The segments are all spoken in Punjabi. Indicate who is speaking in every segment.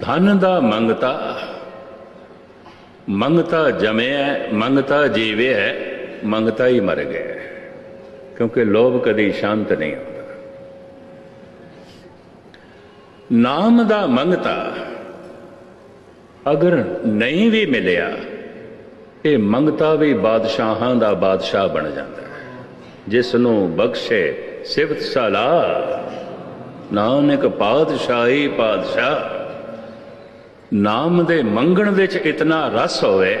Speaker 1: ਧਨ ਦਾ ਮੰਗਤਾ। ਮੰਗਤਾ ਜਮਿਆ ਮੰਗਤਾ ਜੀਵਿਆ ਮੰਗਤਾ ਹੀ ਮਰ ਗਿਆ ਕਿਉਂਕਿ ਲੋਭ ਕਦੀ ਸ਼ਾਂਤ ਨਹੀਂ ਹੁੰਦਾ। ਨਾਮ ਦਾ ਮੰਗਤਾ ਅਗਰ ਨਹੀਂ ਵੀ ਮਿਲਿਆ, ਇਹ ਮੰਗਤਾ ਵੀ ਬਾਦਸ਼ਾਹਾਂ ਦਾ ਬਾਦਸ਼ਾਹ ਬਣ ਜਾਂਦਾ ਹੈ। ਜਿਸ ਨੂੰ ਬਖਸ਼ੇ ਸਿਫਤ ਸਲਾਹ, ਨਾਨਕ ਪਾਤਸ਼ਾਹੀ ਪਾਤਸ਼ਾਹ। ਨਾਮ ਦੇ ਮੰਗਣ ਵਿੱਚ ਇਤਨਾ ਰਸ ਹੋਵੇ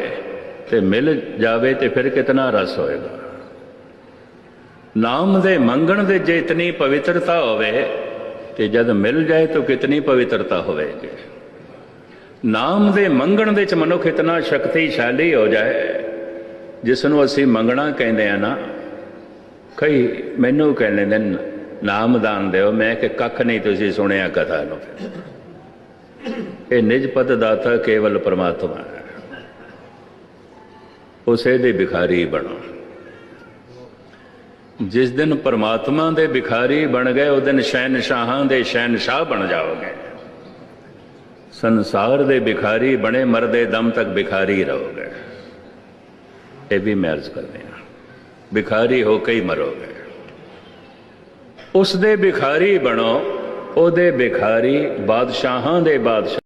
Speaker 1: ਤੇ ਮਿਲ ਜਾਵੇ ਤੇ ਫਿਰ ਕਿਤਨਾ ਰਸ ਹੋਏਗਾ। ਨਾਮ ਦੇ ਮੰਗਣ ਦੇ ਜੇ ਇਤਨੀ ਪਵਿੱਤਰਤਾ ਹੋਵੇ ਤੇ ਜਦ ਮਿਲ ਜਾਏ ਤਾਂ ਕਿਤਨੀ ਪਵਿੱਤਰਤਾ ਹੋਵੇਗੀ। ਨਾਮ ਦੇ ਮੰਗਣ ਵਿੱਚ ਮਨੁੱਖ ਇਤਨਾ ਸ਼ਕਤੀਸ਼ਾਲੀ ਹੋ ਜਾਏ ਜਿਸ ਨੂੰ ਅਸੀਂ ਮੰਗਣਾ ਕਹਿੰਦੇ ਆ ਨਾ, ਕਈ ਮੈਨੂੰ ਕਹਿੰਦੇ ਨੇ ਨਾਮ ਦਾਨ ਦਿਓ, ਮੈਂ ਕਿ ਕੱਖ ਨਹੀਂ ਤੁਸੀਂ ਸੁਣਿਆ ਕਥਾ ਨੂੰ। ਇਹ ਨਿਜ ਪਦ ਦਾਤਾ ਕੇਵਲ ਪਰਮਾਤਮਾ ਹੈ। ਉਸੇ ਦੇ ਭਿਖਾਰੀ ਬਣੋ। ਜਿਸ ਦਿਨ ਪਰਮਾਤਮਾ ਦੇ ਭਿਖਾਰੀ ਬਣ ਗਏ ਉਹ ਦਿਨ ਸ਼ਹਿਨਸ਼ਾਹਾਂ ਦੇ ਸ਼ਹਿਨਸ਼ਾਹ ਬਣ ਜਾਓਗੇ। ਸੰਸਾਰ ਦੇ ਭਿਖਾਰੀ ਬਣੇ, ਮਰਦੇ ਦਮ ਤੱਕ ਭਿਖਾਰੀ ਰਹੋਗੇ। ਇਹ ਵੀ ਮੈਂ ਅਰਜ਼ ਕਰਦੇ ਹਾਂ। ਭਿਖਾਰੀ ਹੋ ਕੇ ਹੀ ਮਰੋਗੇ। ਉਸ ਦੇ ਭਿਖਾਰੀ ਬਣੋ। ਉਹਦੇ ਭਿਖਾਰੀ ਬਾਦਸ਼ਾਹਾਂ ਦੇ ਬਾਦਸ਼ਾਹ।